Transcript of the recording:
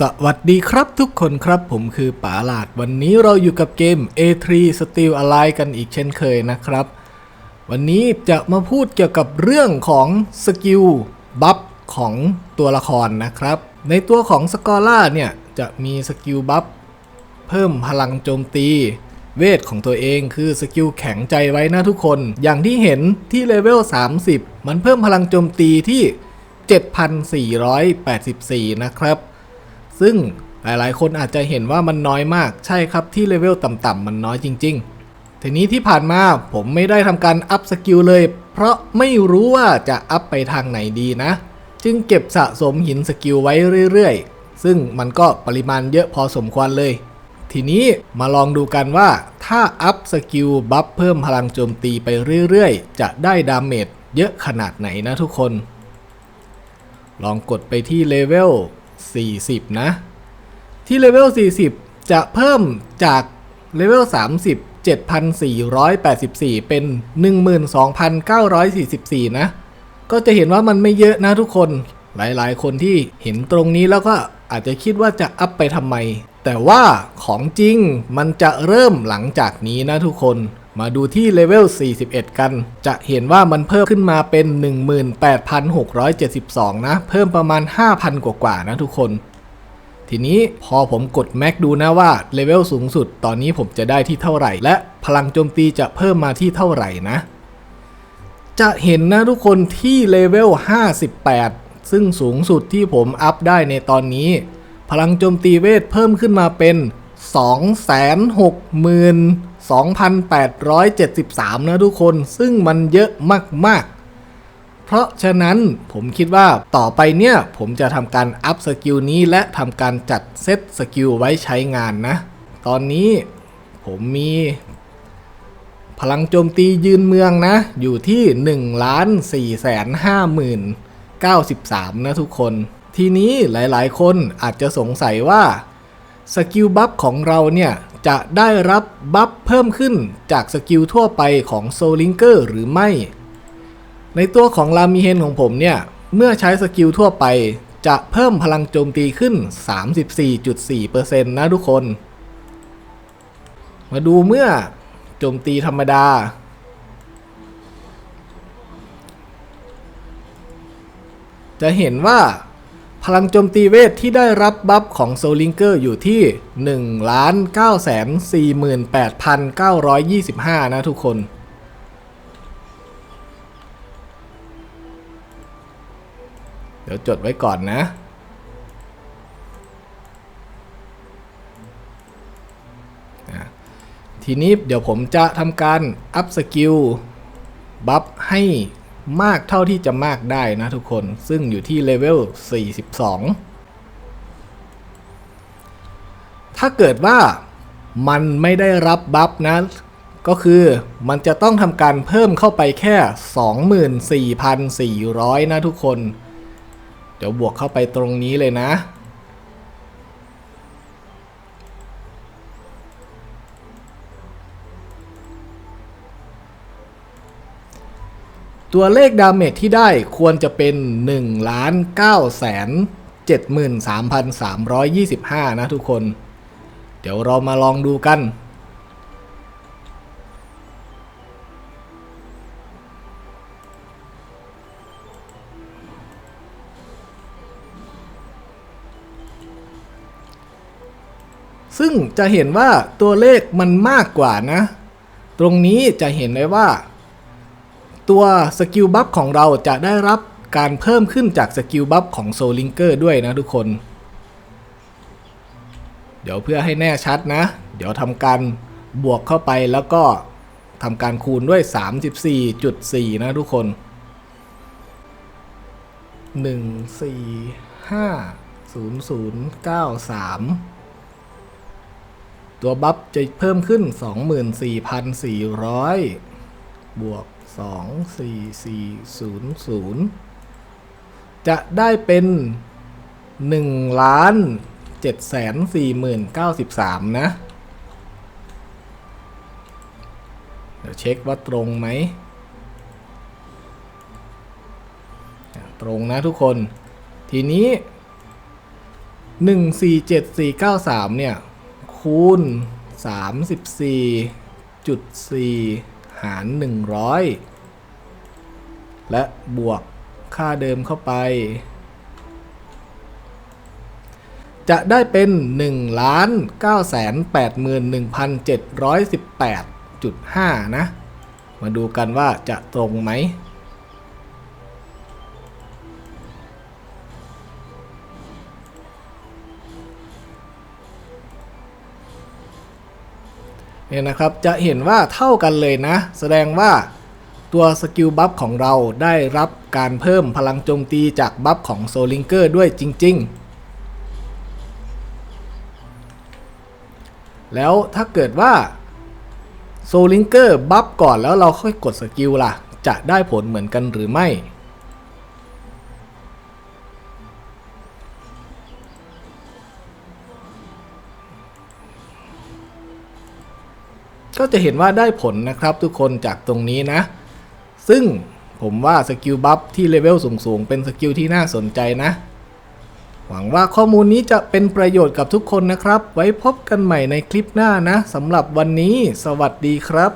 สวัสดีครับทุกคนครับผมคือป๋าหลาด วันนี้เราอยู่กับเกม A3 Steel Ally กันอีกเช่นเคยนะครับ วันนี้จะมาพูดเกี่ยวกับเรื่องของสกิลบัฟของตัวละครนะครับ ในตัวของสกอล่าเนี่ย จะมีสกิลบัฟเพิ่มพลังโจมตี เวทของตัวเองคือสกิลแข็งใจไว้นะทุกคน อย่างที่เห็นที่เลเวล 30 มันเพิ่มพลังโจมตีที่ 7,484 นะครับ ซึ่งหลายๆ คนอาจจะเห็นว่ามันน้อยมากใช่ครับที่เลเวลต่ำๆมันน้อยจริง ๆ ทีนี้ที่ผ่านมาผมไม่ได้ทำการอัพสกิลเลย เพราะไม่รู้ว่าจะอัพไปทางไหนดีนะ จึงเก็บสะสมหินสกิลไว้เรื่อยๆ ซึ่งมันก็ปริมาณเยอะพอสมควรเลย ทีนี้มาลองดูกันว่า ถ้าอัพสกิลบัฟเพิ่มพลังโจมตีไปเรื่อยๆ จะได้ดาเมจเยอะขนาดไหนนะทุกคน ลองกดไปที่เลเวล 40 นะ ที่เลเวล 40 จะเพิ่มจากเลเวล 30 7,484 เป็น 12,944 นะ ก็จะเห็นว่ามันไม่เยอะนะทุกคน หลายๆ คนที่เห็นตรงนี้แล้วก็อาจจะคิดว่าจะอัพไปทำไม แต่ว่าของจริงมันจะเริ่มหลังจากนี้นะทุกคน มาดูที่เลเวล 41 กัน จะเห็นว่ามันเพิ่มขึ้นมาเป็น 18,672 นะ เพิ่มประมาณ 5,000 กว่าๆนะทุกคน ทีนี้พอผมกดแม็กดูนะว่าเลเวลสูงสุดตอนนี้ผมจะได้ที่เท่าไหร่ และพลังโจมตีจะเพิ่มมาที่เท่าไหร่นะ จะเห็นนะทุกคนที่เลเวล 58 ซึ่งสูงสุดที่ผมอัพได้ในตอนนี้ พลังโจมตีเวทเพิ่มขึ้นมาเป็น 262,873 นะทุกคน ซึ่งมันเยอะมาก ๆ เพราะฉะนั้นผมคิดว่าต่อไปเนี่ย ผมจะทำการอัพสกิลนี้และทำการจัดเซตสกิลไว้ใช้งานนะ ตอนนี้ผมมีพลังโจมตียืนเมืองนะ อยู่ที่1ล้าน4แสน5หมื่น93 นะทุกคน ทีนี้หลายๆ คนอาจจะสงสัยว่า สกิลบัฟของเราเนี่ยจะได้รับบัฟเพิ่มขึ้นจากสกิลทั่วไปของโซลิงเกอร์หรือไม่ ในตัวของลามิเฮนของผมเนี่ย เมื่อใช้สกิลทั่วไปจะเพิ่มพลังโจมตีขึ้น 34.4%นะทุกคน มาดูเมื่อโจมตีธรรมดา จะเห็นว่า พลังโจมตีเวทที่ได้รับบัฟของโซลิงเกอร์อยู่ที่ 1 9 4 8 9 2 5 นะทุกคน เดี๋ยวจดไว้ก่อนนะ ทีนี้เดี๋ยวผมจะทำการอัพสกิลบัฟให้ มากเท่าที่จะมากได้นะทุกคน ซึ่งอยู่ที่เลเวล 42 ถ้าเกิดว่ามันไม่ได้รับบัฟนะ ก็คือมันจะต้องทำการเพิ่มเข้าไปแค่ 24,400 นะทุกคน เดี๋ยวบวกเข้าไปตรงนี้เลยนะ ตัวเลขดาเมจที่ได้ควรจะเป็น1ล้าน9แสน73,325 นะทุกคน เดี๋ยวเรามาลองดูกัน ซึ่งจะเห็นว่าตัวเลขมันมากกว่านะ ตรงนี้จะเห็นได้ว่า ตัวสกิลบัฟของเราจะได้รับการเพิ่มขึ้นจากสกิลบัฟของโซลิงเกอร์ด้วยนะทุกคน เดี๋ยวเพื่อให้แน่ชัดนะ เดี๋ยวทำการบวกเข้าไปแล้วก็ทำการคูณด้วย 34.4 นะทุกคน 1 4 5 0 0 9 3 ตัวบัฟจะเพิ่มขึ้น 24,400 บวก 2 4 4 0 0 จะได้เป็น1ล้าน7แสน4หมื่น93 นะ เดี๋ยวเช็คว่าตรงไหม ตรงนะทุกคน ทีนี้ 147493 เนี่ย คูณ 34.4 หาร 100 และบวกค่าเดิมเข้าไป จะได้เป็น 1 9 8 1 7 1 8 5 นะ มาดูกันว่าจะตรงไหม เนี่ยนะครับ จะเห็นว่าเท่ากันเลยนะ แสดงว่าตัวสกิลบัฟของเราได้รับการเพิ่มพลังโจมตีจากบัฟของโซลิงเกอร์ด้วยจริง ๆ แล้วถ้าเกิดว่าโซลิงเกอร์บัฟก่อนแล้วเราค่อยกดสกิลล่ะ จะได้ผลเหมือนกันหรือไม่ ก็จะเห็นว่าได้ผลนะครับทุกคนจากตรงนี้นะ ซึ่งผมว่าสกิลบัฟที่เลเวลสูงๆ เป็นสกิลที่น่าสนใจนะ หวังว่าข้อมูลนี้จะเป็นประโยชน์กับทุกคนนะครับ ไว้พบกันใหม่ในคลิปหน้านะสำหรับวันนี้ สวัสดีครับ